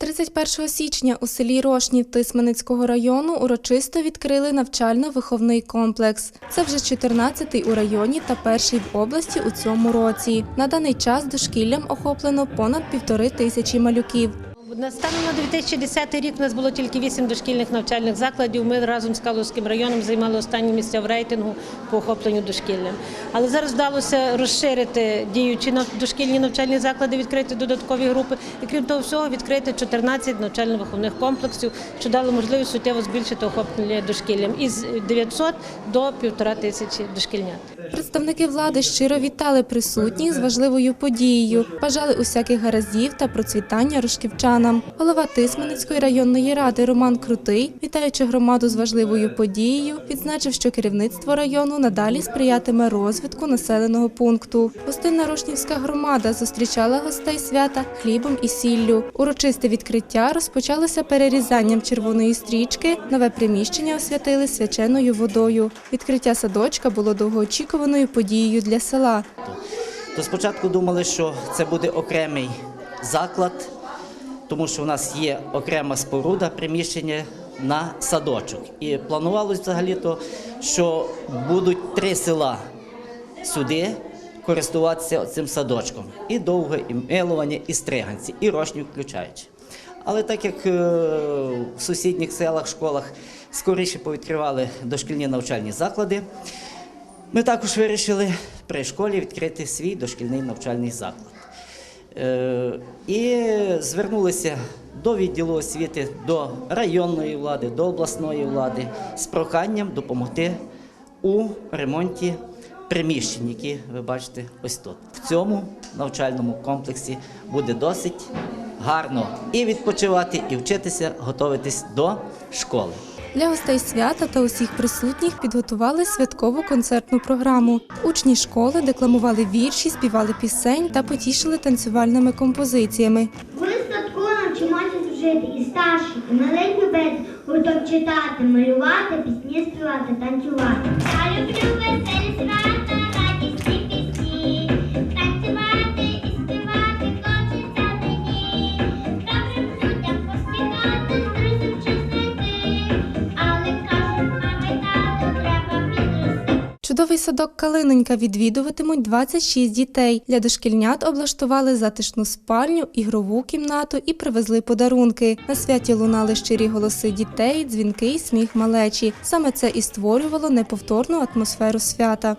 31 січня у селі Рошнів Тисменицького району урочисто відкрили навчально-виховний комплекс. Це вже 14-й у районі та перший в області у цьому році. На даний час дошкіллям охоплено понад півтори тисячі малюків. На станом на 2010 рік у нас було тільки 8 дошкільних навчальних закладів. Ми разом з Калузьким районом займали останні місця в рейтингу по охопленню дошкіллям. Але зараз вдалося розширити діючі дошкільні навчальні заклади, відкрити додаткові групи і крім того всього відкрити 14 навчально-виховних комплексів, що дало можливість суттєво збільшити охоплення дошкіллям із 900 до півтора тисячі дошкільнят. Представники влади щиро вітали присутніх з важливою подією, бажали усяких гараздів та процвітання рушківчанам. Голова Тисменицької районної ради Роман Крутий, вітаючи громаду з важливою подією, відзначив, що керівництво району надалі сприятиме розвитку населеного пункту. Гостинна Рошнівська громада зустрічала гостей свята хлібом і сіллю. Урочисте відкриття розпочалося перерізанням червоної стрічки. Нове приміщення освятили свяченою водою. Відкриття садочка було довгоочікуваною подією для села. То спочатку думали, що це буде окремий заклад, тому що в нас є окрема споруда приміщення на садочок. І планувалося взагалі-то, що будуть три села сюди користуватися цим садочком. І довге, і милування, і стриганці, і рошні включаючи. Але так як е, в сусідніх селах, школах скоріше повідкривали дошкільні навчальні заклади, ми також вирішили при школі відкрити свій дошкільний навчальний заклад. Е, І звернулися до відділу освіти, до районної влади, до обласної влади з проханням допомогти у ремонті приміщень, які ви бачите ось тут. В цьому навчальному комплексі буде досить гарно і відпочивати, і вчитися, готуватись до школи. Для гостей свята та усіх присутніх підготували святкову концертну програму. Учні школи декламували вірші, співали пісень та потішили танцювальними композиціями. Ви садку навчимося жити і старші, і маленькі без гуртом читати, малювати, пісні співати, танцювати. Чудовий садок Калинонька відвідуватимуть 26 дітей. Для дошкільнят облаштували затишну спальню, ігрову кімнату і привезли подарунки. На святі лунали щирі голоси дітей, дзвінки і сміх малечі. Саме це і створювало неповторну атмосферу свята.